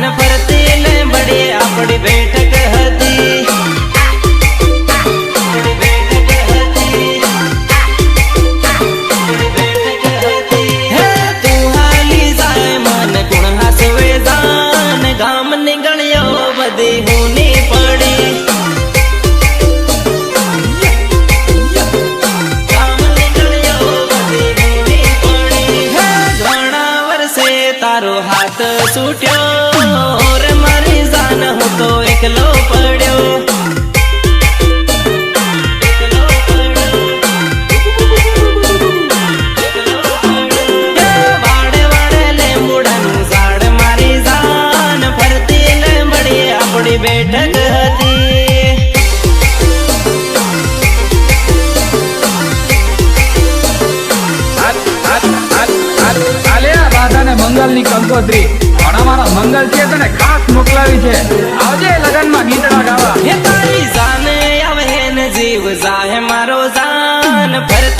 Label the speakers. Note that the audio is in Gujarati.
Speaker 1: મકાન ફરતી ને બડી આપણી બેઠક હતી ગામ નીકળ્યો બધી હું હાથ છૂટ્યો રે મારી જાન હું તો એકલો પડ્યો. બેઠક પડ્યો.
Speaker 2: મંગલની કંકોત્રી. પણ મંગલ છે તને ખાસ મોકલાવી છે. આવજે લગનમાં ગીત ગાવા.
Speaker 1: તારી જીવ જાહે મારો જાન. ભરત